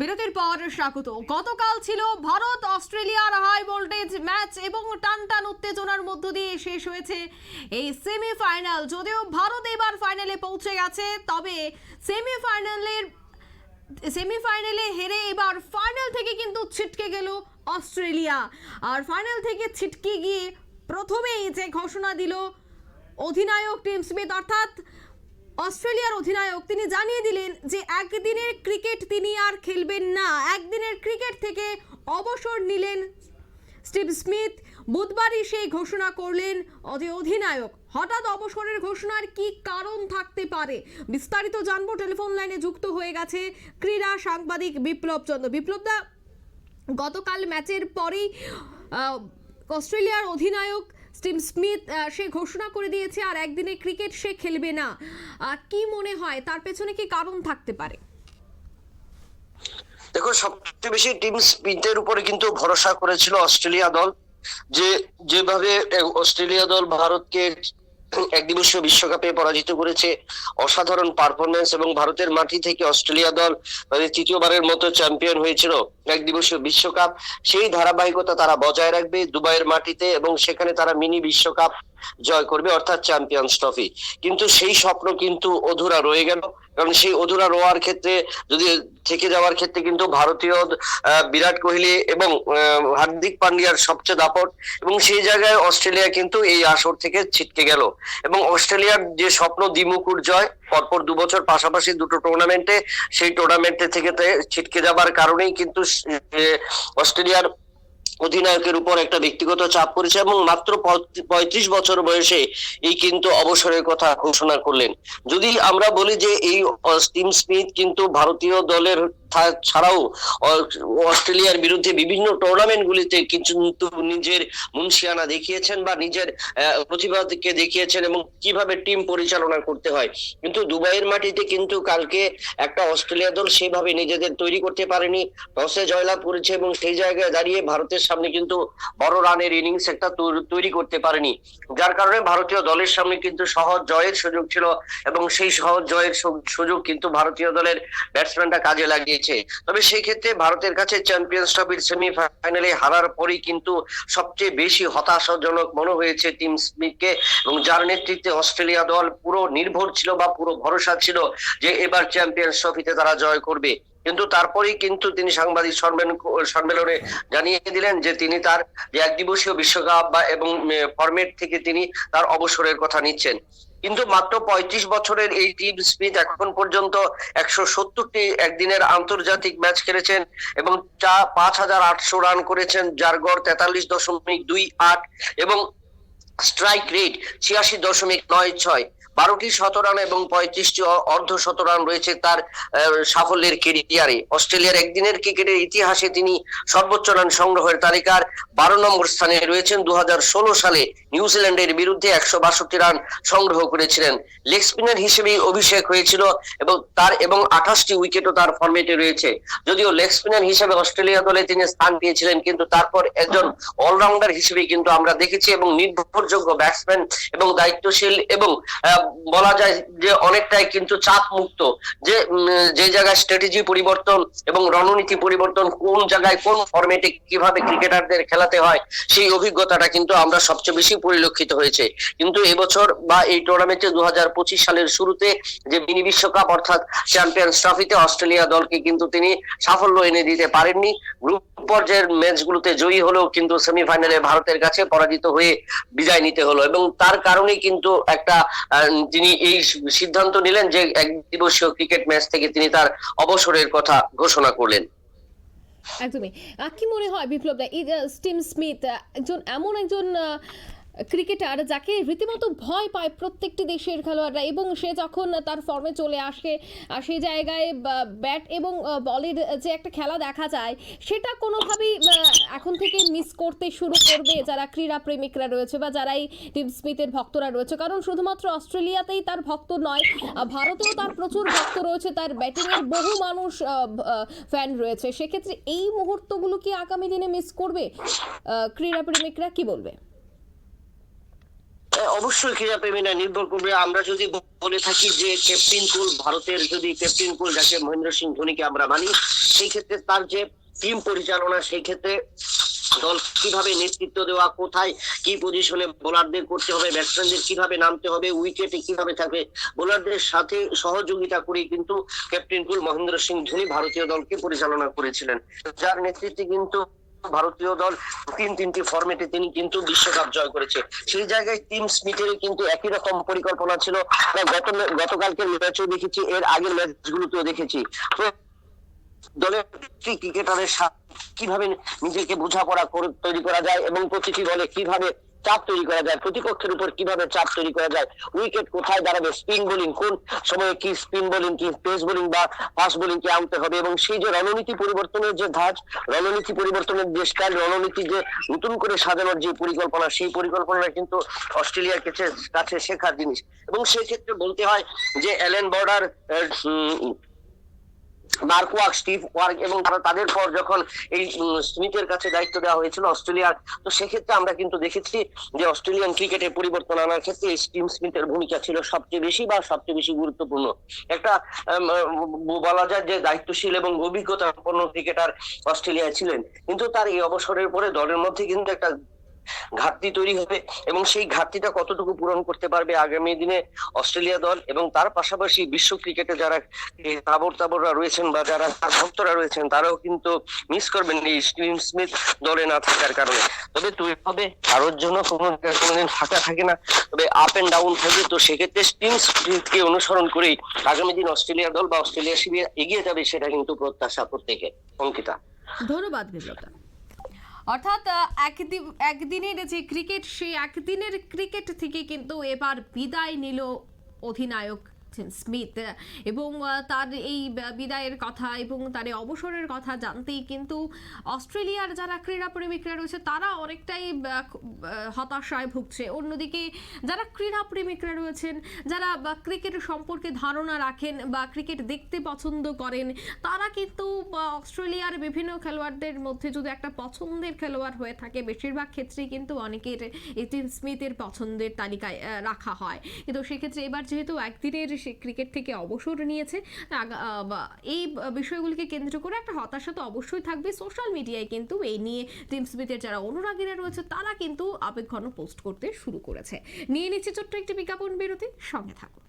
বিরতির পর স্বাগত। গতকাল ছিল ভারত অস্ট্রেলিয়ার হাই ভোল্টেজ ম্যাচ এবং টান টান উত্তেজনার মধ্য দিয়ে শেষ হয়েছে এই সেমিফাইনাল। যদিও ভারত এবার ফাইনালে পৌঁছে গেছে, তবে সেমিফাইনালের সেমিফাইনালে হেরে এবার ফাইনাল থেকে কিন্তু ছিটকে গেল অস্ট্রেলিয়া। আর ফাইনাল থেকে ছিটকে গিয়ে প্রথমেই যে ঘোষণা দিল অধিনায়ক টিম স্মিথ, অর্থাৎ অস্ট্রেলিয়ার অধিনায়ক, তিনি জানিয়ে দিলেন যে একদিনের ক্রিকেট তিনি আর খেলবেন না। একদিনের ক্রিকেট থেকে অবসর নিলেন স্টিভ স্মিথ। বুধবারই সেই ঘোষণা করলেন অধি- অধিনায়ক। হঠাৎ অবসরের ঘোষণার কি কারণ থাকতে পারে? বিস্তারিত জানব। টেলিফোন লাইনে যুক্ত হয়ে গেছে ক্রীড়া সাংবাদিক বিপ্লব চন্দ্র। বিপ্লব দা, গতকাল ম্যাচের পরেই অস্ট্রেলিয়ার অধিনায়ক স্টিভ স্মিথ সে ঘোষণা করে দিয়েছে আর একদিনে ক্রিকেট সে খেলবে না। কি মনে হয়, তার পেছনে কি কারণ থাকতে পারে? দেখো সবচেয়ে বেশি টিম স্পিডের উপরে কিন্তু ভরসা করেছিল অস্ট্রেলিয়া দল। যে, যেভাবে অস্ট্রেলিয়া দল ভারতকে একদিবসীয় বিশ্বকাপে পরাজিত করেছে অসাধারণ পারফরমেন্স এবং ভারতের মাটি থেকে অস্ট্রেলিয়া দল মানে তৃতীয়বারের মতো চ্যাম্পিয়ন হয়েছিল একদিবসীয় বিশ্বকাপ। সেই ধারাবাহিকতা তারা বজায় রাখবে দুবাইয়ের মাটিতে এবং সেখানে তারা মিনি বিশ্বকাপ জয় করবে, অর্থাৎ চ্যাম্পিয়ন্স ট্রফি কিন্তু সেই স্বপ্ন কিন্তু অধুরা রয়ে গেল। কারণ সেই অধুরা রোয়ার ক্ষেত্রে, যদি থেকে যাওয়ার ক্ষেত্রে কিন্তু ভারতীয় বিরাট কোহলি এবং হার্দিক পান্ডিয়ার সবচেয়ে দাপট এবং সেই জায়গায় অস্ট্রেলিয়া কিন্তু এই আসর থেকে ছিটকে গেল। এবং অস্ট্রেলিয়ার যে স্বপ্ন দ্বিমুকুট জয়, পরপর দু বছর পাশাপাশি দুটো টুর্নামেন্টে সেই টুর্নামেন্টে থেকে ছিটকে যাবার কারণেই কিন্তু অস্ট্রেলিয়ার অধিনায়কের উপর একটা ব্যক্তিগত চাপ পড়েছে এবং মাত্র পঁয়ত্রিশ বছর বয়সে এই কিন্তু অবসরের কথা ঘোষণা করলেন। যদি আমরা বলি যে এই টিম স্মিথ কিন্তু ভারতীয় দলের ছাড়াও অস্ট্রেলিয়ার বিরুদ্ধে বিভিন্ন টুর্নামেন্ট গুলিতে কিন্তু নিজের মুন্সিয়ানা দেখিয়েছেন বা নিজের প্রতিভাকে দেখিয়েছেন এবং কীভাবে টিম পরিচালনা করতে হয়। কিন্তু দুবাইয়ের মাটিতে কিন্তু কালকে একটা অস্ট্রেলিয়া দল সেভাবে নিজেদের তৈরি করতে পারেনি। টসে জয়লাভ করেছে এবং সেই জায়গায় দাঁড়িয়ে ভারতের সামনে কিন্তু বড় রানের ইনিংস একটা তৈরি করতে পারেনি। যার কারণে ভারতীয় দলের সামনে কিন্তু সহজ জয়ের সুযোগ ছিল এবং সেই সহজ জয়ের সুযোগ কিন্তু ভারতীয় দলের ব্যাটসম্যানরা কাজে লাগিয়েছে তবে সেই ক্ষেত্রে ভারতের কাছে চ্যাম্পিয়ন্স ট্রফির সেমিফাইনালে হারার পরেই কিন্তু সবচেয়ে বেশি হতাশাজনক মনে হয়েছে টিম স্মিথকে এবং যার নেতৃত্বে অস্ট্রেলিয়া দল পুরো নির্ভর ছিল বা পুরো ভরসা ছিল যে এবার চ্যাম্পিয়ন্স ট্রফিতে তারা জয় করবে। কিন্তু তারপরেই কিন্তু তিনি সাংবাদিক সম্মেলন- সম্মেলনে জানিয়ে দিলেন যে তিনি তার যে এক দিবসীয় বিশ্বকাপ বা এবং ফরম্যাট থেকে তিনি তার অবসরের কথা নিচ্ছেন। কিন্তু মাত্র পঁয়ত্রিশ বছরের এই টিম স্মিথ এখন পর্যন্ত একশো সত্তরটি একদিনের আন্তর্জাতিক ম্যাচ খেলেছেন এবং চা পাঁচ হাজার আটশো রান করেছেন, যার গড় তেতাল্লিশ দশমিক দুই আট এবং স্ট্রাইক রেট ছিয়াশি দশমিক নয় ছয়। বারোটি শতরান এবং পঁয়ত্রিশটি অর্ধ শতরান রয়েছে তার সাফল্যের কেরিয়ারে। অস্ট্রেলিয়ার একদিনের ক্রিকেটের ইতিহাসে তিনি সর্বোচ্চ রান সংগ্রহের তালিকার বারো নম্বর স্থানে রয়েছেন। দু ষোলো সালে নিউজিল্যান্ডের বিরুদ্ধে একশো বাষট্টি রান সংগ্রহ করেছিলেন। লেগ স্পিনার হিসেবে অভিষেক হয়েছিল এবং তার এবং আঠাশটি উইকেটও তার ফর্মেটে রয়েছে। যদিও লেগ স্পিনার হিসেবে অস্ট্রেলিয়া দলে তিনি স্থান পেয়েছিলেন, কিন্তু তারপর একজন অলরাউন্ডার হিসেবে কিন্তু আমরা দেখেছি এবং নির্ভরযোগ্য ব্যাটসম্যান এবং দায়িত্বশীল এবং বলা যায় যে অনেকটাই কিন্তু চাপ মুক্ত যে যে জায়গায় স্ট্র্যাটেজি পরিবর্তন এবং রণনীতি পরিবর্তন কোন জায়গায় কোন ফরম্যাটে কীভাবে ক্রিকেটারদের খেলাতে হয়, সেই অভিজ্ঞতাটা কিন্তু আমরা সবচেয়ে বেশি পরিলক্ষিত হয়েছে। কিন্তু এবছর বা এই টুর্নামেন্টে দু সালের শুরুতে যে মিনি বিশ্বকাপ অর্থাৎ চ্যাম্পিয়ন্স ট্রফিতে অস্ট্রেলিয়া দলকে কিন্তু তিনি সাফল্য এনে দিতে পারেননি। গ্রুপ পর্যায়ের ম্যাচগুলোতে জয়ী হলেও কিন্তু সেমিফাইনালে ভারতের কাছে পরাজিত হয়ে বিদায় নিতে হলো এবং তার কারণেই কিন্তু একটা তিনি এই সিদ্ধান্ত নিলেন যে এক দিবসীয় ক্রিকেট ম্যাচ থেকে তিনি তার অবসরের কথা ঘোষণা করলেন। একদমই। কি মনে হয় বিপ্লব দা স্টিম স্মিথ, একজন এমন একজন ক্রিকেটার যাকে রীতিমতো ভয় পায় প্রত্যেকটি দেশের খেলোয়াড়রা, এবং সে যখন তার ফর্মে চলে আসে আর সেই জায়গায় ব্যাট এবং বলের যে একটা খেলা দেখা যায়, সেটা কোনোভাবেই এখন থেকে মিস করতে শুরু করবে যারা ক্রীড়া প্রেমিকরা রয়েছে, বা যারাই টিম স্মিথের ভক্তরা রয়েছে। কারণ শুধুমাত্র অস্ট্রেলিয়াতেই তার ভক্ত নয় ভারতেও তার প্রচুর ভক্ত রয়েছে, তার ব্যাটিংয়ের বহু মানুষ ফ্যান রয়েছে। সেক্ষেত্রে এই মুহূর্তগুলো কি আগামী দিনে মিস করবে ক্রীড়া প্রেমিকরা, কি বলবে? অবশ্যই ক্রীড়াপ্রেমীরা নির্ভর করবে। আমরা যদি বলে থাকি যে ক্যাপ্টেন কুল ভারতের যদি ক্যাপ্টেন কুল যাকে মহেন্দ্র সিং ধোনিকে আমরা মানি, সেই ক্ষেত্রে তার যে টিম পরিচালনা, সেই ক্ষেত্রে দল কীভাবে নেতৃত্ব দেওয়া, কোথায় কি পজিশনে বোলারদের করতে হবে ব্যাটসম্যানদের কীভাবে নামতে হবে উইকেটে কীভাবে থাকবে বোলারদের সাথে সহযোগিতা করে কিন্তু ক্যাপ্টেন কুল মহেন্দ্র সিং ধোনি ভারতীয় দলকে পরিচালনা করেছিলেন। যার নেতৃত্বে কিন্তু ভারতীয় দল তিন তিনটি ফরম্যাটে তিনি কিন্তু বিশ্বকাপ জয় করেছে। সেই জায়গায় টিম স্মিথের কিন্তু একই রকম পরিকল্পনা ছিল। গত গতকালকের ম্যাচেও দেখেছি, এর আগের ম্যাচগুলোতেও দেখেছি। দলের ক্রিকেটারের কীভাবে নিজেকে বোঝাপড়া তৈরি করা যায় এবং প্রতিটি দলে কীভাবে চাপ তৈরি করা যায়। প্রতিপক্ষের উপর কীভাবে চাপ তৈরি করা যায়? উইকেট কোথায় দাঁড়াবে? স্পিন বোলিং কোন সময়ে কি স্পিন বোলিং কি পেস বোলিং বা ফাস্ট বোলিং কে আনতে হবে? এবং সেই যে রণনীতি পরিবর্তনের যে ধাঁচ, রণনীতি পরিবর্তনের যে স্টাইল রণনীতি যে নতুন করে সাজানোর যে পরিকল্পনা, সেই পরিকল্পনা কিন্তু অস্ট্রেলিয়ার কাছে কাছে শেখার জিনিস। এবং সেক্ষেত্রে বলতে হয় যে Allan border mark work Steve ওয়ার্ক এবং তাদের পর যখন এই স্মিথের কাছে দায়িত্ব দেওয়া হয়েছিল অস্ট্রেলিয়ার, তো সেক্ষেত্রে আমরা কিন্তু দেখেছি যে অস্ট্রেলিয়ান ক্রিকেটে পরিবর্তন আনার ক্ষেত্রে স্টিভ স্মিথের ভূমিকা ছিল সবচেয়ে বেশি বা সবচেয়ে বেশি গুরুত্বপূর্ণ। একটা বলা যায় যে দায়িত্বশীল এবং অভিজ্ঞতা সম্পন্ন ক্রিকেটার অস্ট্রেলিয়ায় ছিলেন। কিন্তু তার এই অবসরের পরে দলের মধ্যে কিন্তু একটা ঘাটতি তৈরি হবে এবং সেই ঘাটতিটা কতটুকু পূরণ করতে পারবে আগামী দিনে অস্ট্রেলিয়া দল এবং তার পাশাপাশি বিশ্ব ক্রিকেটে যারা তাবর তাবররা রয়েছেন বা যারা তার ভক্তরা রয়েছেন, তারাও কিন্তু মিস করবেন এই স্টিভ স্মিথ দলে না থাকার কারণে। তবে তুই হবে কারোর জন্য কোনো কোনোদিন ফাঁকা থাকে না। তবে আপ এন্ড ডাউন থাকে তো সেক্ষেত্রে স্টিভ স্মিথকে অনুসরণ করেই আগামী দিন অস্ট্রেলিয়া দল বা অস্ট্রেলিয়া শিবির এগিয়ে যাবে সেটা কিন্তু প্রত্যাশা প্রত্যেকে অঙ্কিতা। ধন্যবাদ বিপ্লবদা। অর্থাৎ একদিন একদিনের যে ক্রিকেট সেই একদিনের ক্রিকেট থেকে কিন্তু এবার বিদায় নিল অধিনায়ক স্মিথ। এবং তার এই বিদায়ের কথা এবং তার অবসরের কথা জানতেই কিন্তু অস্ট্রেলিয়ার যারা ক্রীড়া প্রেমিকরা রয়েছে, তারা অনেকটাই হতাশায় ভুগছে। অন্যদিকে, যারা ক্রীড়া প্রেমিকরা রয়েছেন, যারা ক্রিকেট সম্পর্কে ধারণা রাখেন বা ক্রিকেট দেখতে পছন্দ করেন, তারা কিন্তু অস্ট্রেলিয়ার বিভিন্ন খেলোয়াড়দের মধ্যে যদি একটা পছন্দের খেলোয়াড় হয়ে থাকে, বেশিরভাগ ক্ষেত্রেই কিন্তু অনেকের এটিন স্মিথের পছন্দের তালিকায় রাখা হয়। কিন্তু সেক্ষেত্রে এবার যেহেতু একদিনের সে ক্রিকেট থেকে অবসর নিয়েছে। এই বিষয়গুলিকে কেন্দ্র করে একটা হতাশা তো অবশ্যই থাকবে। সোশ্যাল মিডিয়ায় কিন্তু এই নিয়ে টিম স্মিথের যারা অনুরাগীরা রয়েছে, তারা কিন্তু আবেগঘন পোস্ট করতে শুরু করেছে। নিয়ে নিচ্ছে ছোট্ট একটি বিজ্ঞাপন বিরতি, সঙ্গে থাকুন।